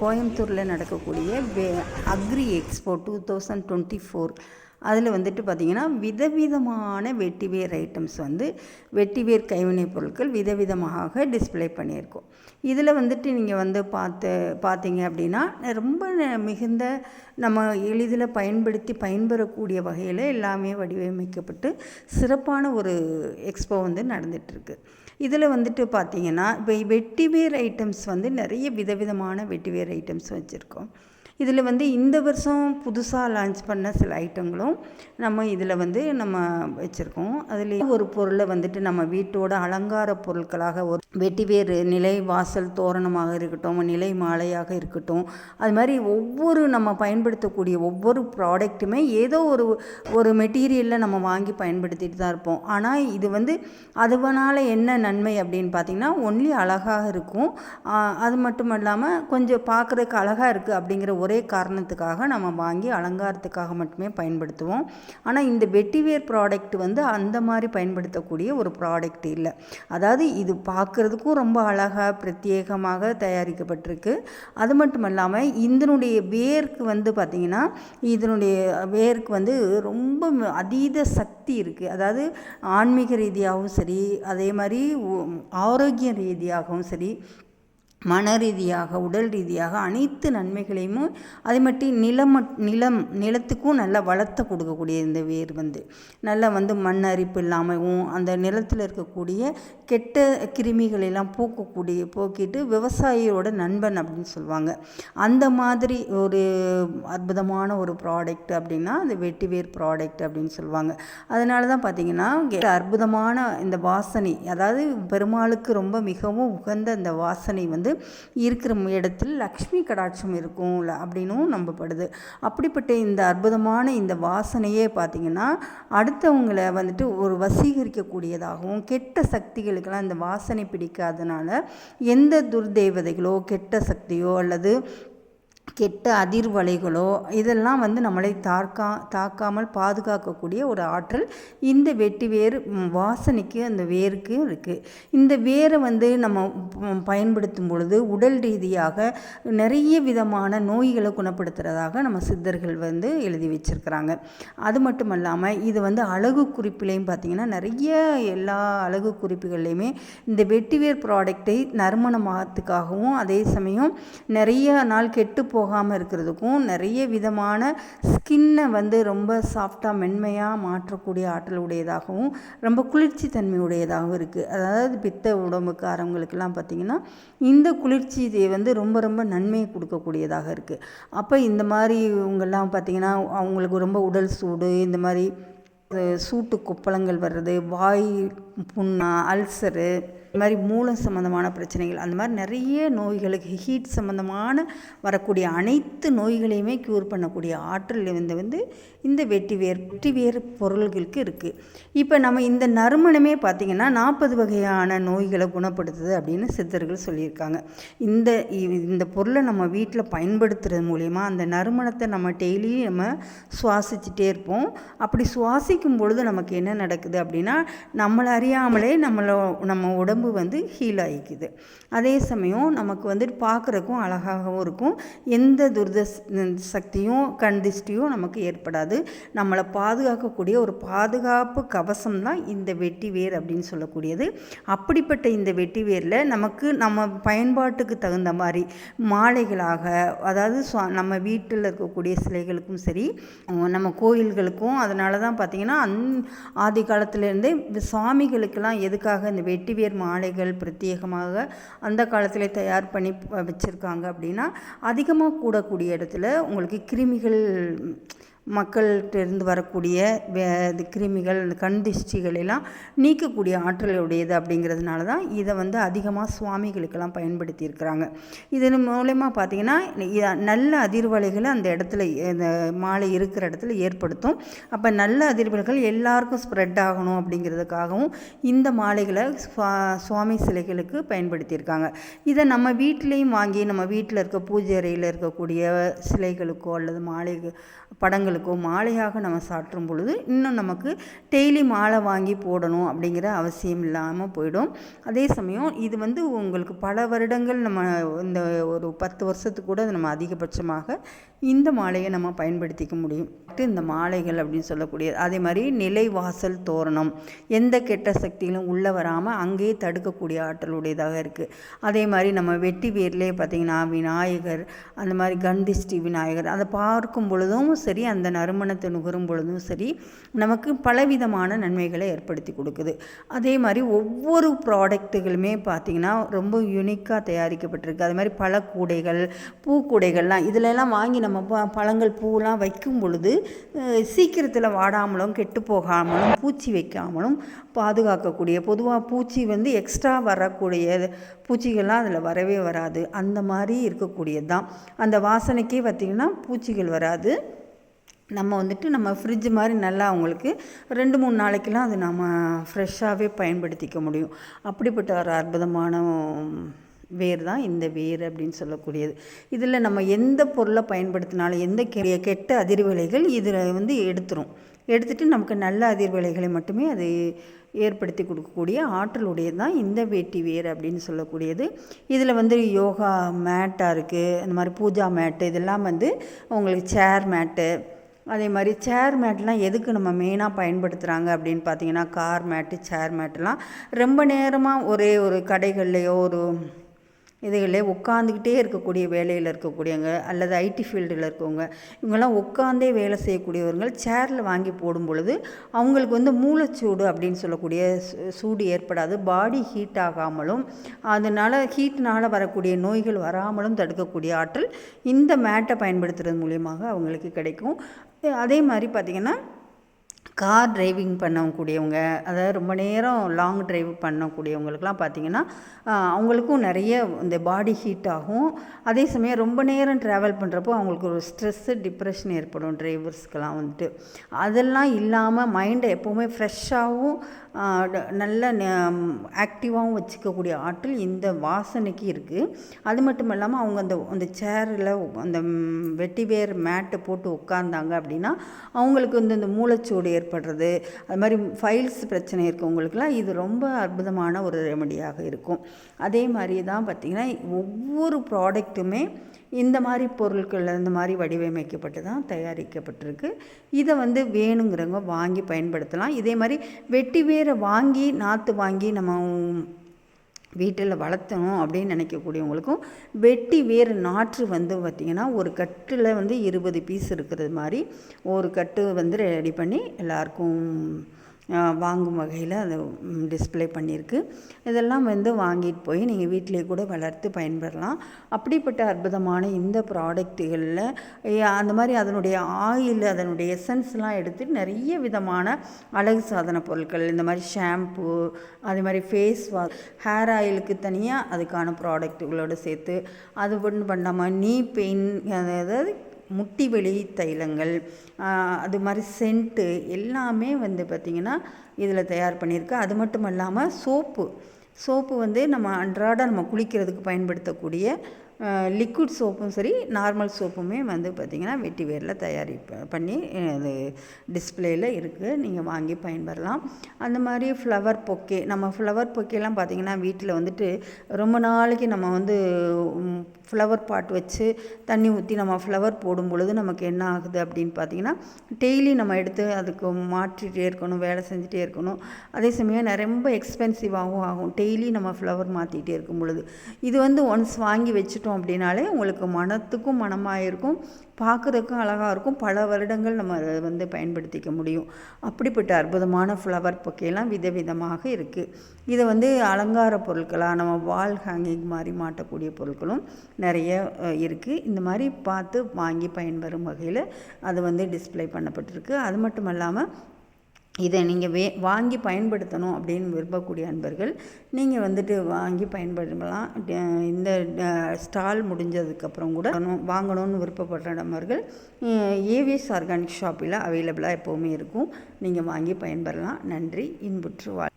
கோயம்புத்தூரில் நடக்கக்கூடிய agri expo two thousand twenty four அதில் வந்துட்டு பார்த்திங்கன்னா விதவிதமான வெட்டிவேர் ஐட்டம்ஸ் வந்து வெட்டிவேர் கைவினைப் பொருட்கள் விதவிதமாக டிஸ்ப்ளே பண்ணியிருக்கோம். இதில் வந்துட்டு நீங்கள் வந்து பார்த்து பார்த்தீங்க அப்படின்னா ரொம்ப மிகுந்த நம்ம எளிதில் பயன்படுத்தி பயன்பெறக்கூடிய வகையில் எல்லாமே வடிவமைக்கப்பட்டு சிறப்பான ஒரு எக்ஸ்போ வந்து நடந்துகிட்ருக்கு. இதில் வந்துட்டு பார்த்தீங்கன்னா வெட்டிவேர் ஐட்டம்ஸ் வந்து நிறைய விதவிதமான வெட்டிவேர் ஐட்டம்ஸ் வச்சுருக்கோம். இதில் வந்து இந்த வருஷம் புதுசாக லான்ச் பண்ண சில ஐட்டங்களும் நம்ம இதில் வந்து நம்ம வச்சுருக்கோம். அதில் ஒரு பொருளை வந்துட்டு நம்ம வீட்டோட அலங்கார பொருட்களாக ஒரு வெட்டிவேர் நிலை வாசல் தோரணமாக இருக்கட்டும் நிலை மாலையாக இருக்கட்டும் அது மாதிரி ஒவ்வொரு நம்ம பயன்படுத்தக்கூடிய ஒவ்வொரு ப்ராடக்ட்டுமே ஏதோ ஒரு ஒரு மெட்டீரியலில் நம்ம வாங்கி பயன்படுத்திட்டு தான் இருப்போம். ஆனால் இது வந்து அதுவனால் என்ன நன்மை அப்படின்னு பார்த்தீங்கன்னா ஒன்லி அழகாக இருக்கும். அது மட்டும் இல்லாமல் கொஞ்சம் பார்க்குறதுக்கு அழகாக இருக்குது அப்படிங்கிற ஒரே காரணத்துக்காக நம்ம வாங்கி அலங்காரத்துக்காக மட்டுமே பயன்படுத்துவோம். ஆனால் இந்த வெட்டிவேர் ப்ராடக்ட் வந்து அந்த மாதிரி பயன்படுத்தக்கூடிய ஒரு ப்ராடக்ட் இல்லை. அதாவது இது பார்க்குறதுக்கும் ரொம்ப அழகாக பிரத்யேகமாக தயாரிக்கப்பட்டிருக்கு. அது மட்டும் இல்லாமல் இதனுடைய வேர்க்கு வந்து பார்த்திங்கன்னா இதனுடைய வேர்க்கு வந்து ரொம்ப ம- அதீத சக்தி இருக்குது அதாவது ஆன்மீக ரீதியாகவும் சரி அதே மாதிரி ஆரோக்கிய ரீதியாகவும் சரி மன ரீதியாக உடல் ரீதியாக அனைத்து நன்மைகளையும் அதே மாதிரி நிலம் நிலம் நிலத்துக்கும் நல்லா வளத்தை கொடுக்கக்கூடிய இந்த வேர் வந்து. நல்லா வந்து மண் அரிப்பு இல்லாமவும் அந்த நிலத்தில் இருக்கக்கூடிய கெட்ட கிருமிகளெல்லாம் போக்கக்கூடிய போக்கிட்டு விவசாயியோட நண்பன் அப்படின்னு சொல்லுவாங்க. அந்த மாதிரி ஒரு அற்புதமான ஒரு ப்ராடக்ட் அப்படின்னா அந்த வெட்டிவேர் ப்ராடக்ட் அப்படின்னு சொல்லுவாங்க. அதனால தான் பார்த்தீங்கன்னா அற்புதமான இந்த வாசனை அதாவது பெருமாளுக்கு ரொம்ப மிகவும் உகந்த இந்த வாசனை வந்து இருக்கிற இடத்தில் லக்ஷ்மி கடாட்சம் இருக்கும் அப்படின்னும் நம்பப்படுது. அப்படிப்பட்ட இந்த அற்புதமான இந்த வாசனையே பார்த்தீங்கன்னா அடுத்தவங்களை வந்துட்டு ஒரு வசீகரிக்கக்கூடியதாகவும் கெட்ட சக்திகளுக்கெல்லாம் இந்த வாசனை பிடிக்காதனால எந்த துர்தேவதைகளோ கெட்ட சக்தியோ அல்லது கெட்ட அதிர்வலைகளோ இதெல்லாம் வந்து நம்மளை தாக்கா தாக்காமல் பாதுகாக்கக்கூடிய ஒரு ஆற்றல் இந்த வெட்டி வேர் வாசனைக்கு அந்த வேருக்கு இருக்குது இந்த வேரை வந்து நம்ம பயன்படுத்தும் பொழுது உடல் ரீதியாக நிறைய விதமான நோய்களை குணப்படுத்துகிறதாக நம்ம சித்தர்கள் வந்து எழுதி வச்சுருக்கிறாங்க. அது மட்டும் இல்லாமல் இது வந்து அழகு குறிப்பிலையும் பார்த்திங்கன்னா நிறைய எல்லா அழகு குறிப்புகள்லையுமே இந்த வெட்டிவேர் ப்ராடக்டை நறுமணமாகத்துக்காகவும் அதே சமயம் நிறைய நாள் கெட்டு போகாமல் இருக்கிறதுக்கும் நிறைய விதமான ஸ்கின்னை வந்து ரொம்ப சாஃப்டாக மென்மையாக மாற்றக்கூடிய ஆற்றல் உடையதாகவும் ரொம்ப குளிர்ச்சி தன்மை உடையதாகவும் இருக்குது அதாவது பித்த உடம்புக்காரவங்களுக்கெல்லாம் பார்த்திங்கன்னா இந்த குளிர்ச்சி இது வந்து ரொம்ப ரொம்ப நன்மையை கொடுக்கக்கூடியதாக இருக்குது அப்போ இந்த மாதிரி இவங்கெல்லாம் பார்த்திங்கன்னா அவங்களுக்கு ரொம்ப உடல் சூடு இந்த மாதிரி சூட்டு கொப்பளங்கள் வர்றது வாய் புண்ணா அல்சரு இது மாதிரி மூலம் சம்மந்தமான பிரச்சனைகள் அந்த மாதிரி நிறைய நோய்களுக்கு ஹீட் சம்மந்தமான வரக்கூடிய அனைத்து நோய்களையுமே க்யூர் பண்ணக்கூடிய ஆற்றல் வந்து வந்து இந்த வெட்டிவேர் வெட்டிவேர் பொருள்களுக்கு இருக்குது இப்போ நம்ம இந்த நறுமணமே பார்த்திங்கன்னா நாற்பது வகையான நோய்களை குணப்படுத்துது அப்படின்னு சித்தர்கள் சொல்லியிருக்காங்க. இந்த இந்த பொருளை நம்ம வீட்டில் பயன்படுத்துறது மூலயமா அந்த நறுமணத்தை நம்ம டெய்லி நம்ம சுவாசிச்சுட்டே இருப்போம். அப்படி சுவாசிக்கும் பொழுது நமக்கு என்ன நடக்குது அப்படின்னா நம்மளை அறியாமலே நம்மளோ நம்ம உடம்பு வந்து ஹீல் ஆகிக்குது அதே சமயம் நமக்கு வந்துட்டு பார்க்குறக்கும் அழகாகவும் இருக்கும். எந்த துர்த சக்தியும் கண் நமக்கு ஏற்படாது. நம்மளை பாதுகாக்கக்கூடிய ஒரு பாதுகாப்பு கவசம் தான் இந்த வெட்டி வேர் அப்படின்னு சொல்லக்கூடியது. அப்படிப்பட்ட இந்த வெட்டி வேரில் நமக்கு நம்ம பயன்பாட்டுக்கு தகுந்த மாதிரி மாலைகளாக அதாவது நம்ம வீட்டில் இருக்கக்கூடிய சிலைகளுக்கும் சரி நம்ம கோயில்களுக்கும் அதனால தான் பார்த்திங்கன்னா அந் ஆதி காலத்துலேருந்தே இந்த சாமிகளுக்கெல்லாம் எதுக்காக இந்த வெட்டிவேர் மாலைகள் பிரத்யேகமாக அந்த காலத்தில் தயார் பண்ணி வச்சுருக்காங்க அப்படின்னா அதிகமாக கூடக்கூடிய இடத்துல உங்களுக்கு கிருமிகள் மக்கள்கிட்டேருந்து வரக்கூடிய வே இது கிருமிகள் அந்த கண் திஷ்டிகள் எல்லாம் நீக்கக்கூடிய ஆற்றல் உடையது அப்படிங்கிறதுனால தான் இதை வந்து அதிகமாக சுவாமிகளுக்கெல்லாம் பயன்படுத்தி இருக்கிறாங்க இதன் மூலயமா பார்த்தீங்கன்னா நல்ல அதிர்வலைகளை அந்த இடத்துல இந்த மாலை இருக்கிற இடத்துல ஏற்படுத்தும். அப்போ நல்ல அதிர்வலைகள் எல்லாருக்கும் ஸ்ப்ரெட் ஆகணும் அப்படிங்கிறதுக்காகவும் இந்த மாலைகளை சுவாமி சிலைகளுக்கு பயன்படுத்தியிருக்காங்க. இதை நம்ம வீட்டிலையும் வாங்கி நம்ம வீட்டில் இருக்க பூஜை அறையில் இருக்கக்கூடிய சிலைகளுக்கோ அல்லது மாலை படங்கள் படங்களுக்கோ மாலையாக நம்ம சாற்றும் பொழுது இன்னும் நமக்கு டெய்லி மாலை வாங்கி போடணும் அப்படிங்கிற அவசியம் இல்லாமல் போயிடும். அதே சமயம் இது வந்து உங்களுக்கு பல வருடங்கள் நம்ம இந்த ஒரு பத்து வருஷத்துக்கு கூட நம்ம அதிகபட்சமாக இந்த மாலையை நம்ம பயன்படுத்திக்க முடியும். இந்த மாலைகள் அப்படின்னு சொல்லக்கூடியது அதே மாதிரி நிலை வாசல் தோரணம் எந்த கெட்ட சக்திகளும் உள்ளே வராமல் அங்கேயே தடுக்கக்கூடிய ஆற்றலுடையதாக இருக்குது அதே மாதிரி நம்ம வெட்டி வேர்லேயே பார்த்திங்கன்னா விநாயகர் அந்த மாதிரி கந்திஷ்டி விநாயகர் அதை பார்க்கும் பொழுதும் சரி அந்த அந்த நறுமணத்தை நுகரும் பொழுதும் சரி நமக்கு பலவிதமான நன்மைகளை ஏற்படுத்தி கொடுக்குது. அதே மாதிரி ஒவ்வொரு ப்ராடக்ட்டுகளுமே பார்த்திங்கன்னா ரொம்ப யூனிக்காக தயாரிக்கப்பட்டிருக்கு. அது மாதிரி பழக்கூடைகள் பூக்கூடைகள்லாம் இதிலெல்லாம் வாங்கி நம்ம ப பழங்கள் பூலாம் வைக்கும் பொழுது சீக்கிரத்தில் வாடாமலும் கெட்டு போகாமலும் பூச்சி வைக்காமலும் பாதுகாக்கக்கூடிய பொதுவாக பூச்சி வந்து எக்ஸ்ட்ரா வரக்கூடிய பூச்சிகள்லாம் அதில் வரவே வராது. அந்த மாதிரி இருக்கக்கூடியது தான் அந்த வாசனைக்கே பார்த்திங்கன்னா பூச்சிகள் வராது. நம்ம வந்துட்டு நம்ம ஃப்ரிட்ஜ் மாதிரி நல்லா அவங்களுக்கு ரெண்டு மூணு நாளைக்கெல்லாம் அது நம்ம ஃப்ரெஷ்ஷாகவே பயன்படுத்திக்க முடியும். அப்படிப்பட்ட ஒரு அற்புதமான வேர் தான் இந்த வேர் அப்படின்னு சொல்லக்கூடியது. இதில் நம்ம எந்த பொருளை பயன்படுத்தினாலும் எந்த கெட்ட அதிர்வலைகள் இதில் வந்து எடுத்துரும். எடுத்துகிட்டு நமக்கு நல்ல அதிர்வலைகளை மட்டுமே அது ஏற்படுத்தி கொடுக்கக்கூடிய ஆற்றலுடையது தான் இந்த வேட்டி வேர் அப்படின்னு சொல்லக்கூடியது. இதில் வந்து யோகா மேட்டாக இருக்குது அந்த மாதிரி பூஜா மேட்டு இதெல்லாம் வந்து உங்களுக்கு சேர் மேட்டு அதே மாதிரி சேர் மேட்லாம் எதுக்கு நம்ம மெயினாக பயன்படுத்துகிறாங்க அப்படின்னு பார்த்தீங்கன்னா கார் மேட்டு சேர் மேட்டுலாம் ரொம்ப நேரமாக ஒரே ஒரு கடைகள்லையோ ஒரு இதுகளே உட்காந்துக்கிட்டே இருக்கக்கூடிய வேலையில் இருக்கக்கூடியவங்க அல்லது ஐடி ஃபீல்டில் இருக்கவங்க இவங்கெல்லாம் உட்காந்தே வேலை செய்யக்கூடியவர்கள் சேரில் வாங்கி போடும் பொழுது அவங்களுக்கு வந்து மூளைச்சூடு அப்படின்னு சொல்லக்கூடிய சூடு ஏற்படாது பாடி ஹீட் ஆகாமலும் அதனால் ஹீட்னால் வரக்கூடிய நோய்கள் வராமலும் தடுக்கக்கூடிய ஆற்றல் இந்த மேட்டை பயன்படுத்துறது மூலியமாக அவங்களுக்கு கிடைக்கும். அதே மாதிரி பார்த்திங்கன்னா கார் டிரைவிங் பண்ணக்கூடியவங்க அதாவது ரொம்ப நேரம் லாங் டிரைவ் பண்ணக்கூடியவங்களுக்குலாம் பார்த்திங்கன்னா அவங்களுக்கும் நிறைய இந்த பாடி ஹீட் ஆகும். அதே சமயம் ரொம்ப நேரம் ட்ராவல் பண்ணுறப்போ அவங்களுக்கு ஒரு ஸ்ட்ரெஸ்ஸு டிப்ரெஷன் ஏற்படும் டிரைவர்ஸ்க்கெலாம் வந்துட்டு. அதெல்லாம் இல்லாமல் மைண்டை எப்போவுமே ஃப்ரெஷ்ஷாகவும் நல்ல ஆக்டிவாகவும் வச்சுக்கக்கூடிய ஆற்றல் இந்த வாசனைக்கு இருக்குது அது மட்டும் இல்லாமல் அவங்க அந்த அந்த சேரில் அந்த வெட்டி வேர் மேட்டை போட்டு உட்காந்தாங்க அப்படின்னா அவங்களுக்கு வந்து இந்த மூளைச்சோடு ஏற்படுறது. அது மாதிரி ஃபைல்ஸ் பிரச்சனை இருக்கவங்களுக்குலாம் இது ரொம்ப அற்புதமான ஒரு ரெமடியாக இருக்கும். அதே மாதிரி தான் பார்த்திங்கன்னா ஒவ்வொரு ப்ராடக்ட்டுமே இந்த மாதிரி பொருட்கள் இந்த மாதிரி வடிவமைக்கப்பட்டு தான் தயாரிக்கப்பட்டிருக்கு. இதை வந்து வேணுங்கிறவங்க வாங்கி பயன்படுத்தலாம். இதே மாதிரி வெட்டி வேரை வாங்கி நாற்று வாங்கி நம்ம வீட்டில் வளர்த்தணும் அப்படின்னு நினைக்கக்கூடியவங்களுக்கும் வெட்டி வேறு நாற்று வந்து பார்த்திங்கன்னா ஒரு கட்டில் வந்து இருபது பீஸ் இருக்கிறது மாதிரி ஒரு கட்டு வந்து ரெடி பண்ணி எல்லாருக்கும் வாங்கும் வகையில் அதை டிஸ்பிளே பண்ணியிருக்கு இதெல்லாம் வந்து வாங்கிட்டு போய் நீங்கள் வீட்டிலே கூட வளர்த்து பயன்பெறலாம் அப்படிப்பட்ட அற்புதமான இந்த ப்ராடக்ட்டுகளில் அந்த மாதிரி அதனுடைய ஆயில் அதனுடைய எசன்ஸ்லாம் எடுத்து நிறைய விதமான அழகு சாதன பொருட்கள் இந்த மாதிரி ஷாம்பு அதே மாதிரி ஃபேஸ் வாஷ் ஹேர் ஆயிலுக்கு தனியாக அதுக்கான ப்ராடக்ட்டுகளோடு சேர்த்து அது ஒன்றும் பண்ணாமல் நீ பெயின் அதாவது முட்டி வெளி தைலங்கள் அது மாதிரி சென்ட்டு எல்லாமே வந்து பார்த்திங்கன்னா இதில் தயார் பண்ணியிருக்கு. அது மட்டும் இல்லாமல் சோப்பு. சோப்பு வந்து நம்ம அன்றாட நம்ம குளிக்கிறதுக்கு பயன்படுத்தக்கூடிய லிக்விட் சோப்பும் சரி நார்மல் சோப்புமே வந்து பார்த்திங்கன்னா வெட்டி வேரில் தயாரி பண்ணி அது டிஸ்பிளேயில் இருக்குது நீங்கள் வாங்கி பயன்பெறலாம் அந்த மாதிரி ஃப்ளவர் பொக்கே நம்ம ஃப்ளவர் பொக்கேலாம் பார்த்திங்கன்னா வீட்டில் வந்துட்டு ரொம்ப நாளைக்கு நம்ம வந்து ஃப்ளவர் பாட் வச்சு தண்ணி ஊற்றி நம்ம ஃப்ளவர் போடும் பொழுது நமக்கு என்ன ஆகுது அப்படின்னு பார்த்தீங்கன்னா டெய்லி நம்ம எடுத்து அதுக்கு மாற்றிட்டே இருக்கணும் வேலை செஞ்சுட்டே இருக்கணும். அதே சமயம் ரொம்ப எக்ஸ்பென்சிவாகவும் ஆகும். டெய்லி நம்ம ஃப்ளவர் மாற்றிட்டே இருக்கும் பொழுது. இது வந்து ஒன்ஸ் வாங்கி வச்சுட்டு வச்சுட்டோம் அப்படின்னாலே உங்களுக்கு மனத்துக்கும் மனமாக இருக்கும் பார்க்குறதுக்கும் அழகாக இருக்கும். பல வருடங்கள் நம்ம அதை வந்து பயன்படுத்திக்க முடியும். அப்படிப்பட்ட அற்புதமான ஃப்ளவர் பொக்கையெல்லாம் விதவிதமாக இருக்குது இதை வந்து அலங்கார பொருட்களாக நம்ம வால் ஹேங்கிங் மாதிரி மாட்டக்கூடிய பொருட்களும் நிறைய இருக்குது இந்த மாதிரி பார்த்து வாங்கி பயன்பெறும் வகையில் அது வந்து டிஸ்பிளே பண்ணப்பட்டிருக்கு. அது மட்டும் இல்லாமல் இதை நீங்கள் வே வாங்கி பயன்படுத்தணும் அப்படின்னு விரும்பக்கூடிய அன்பர்கள் நீங்கள் வந்துட்டு வாங்கி பயன்படுத்தலாம். இந்த ஸ்டால் முடிஞ்சதுக்கப்புறம் கூட வாங்கணும்னு விருப்பப்படுற நபர்கள் ஏவிஎஸ் ஆர்கானிக் ஷாப்பில் அவைலபிளாக எப்போவுமே இருக்கும். நீங்கள் வாங்கி பயன்பெறலாம். நன்றி. இன்புற்று வாழ்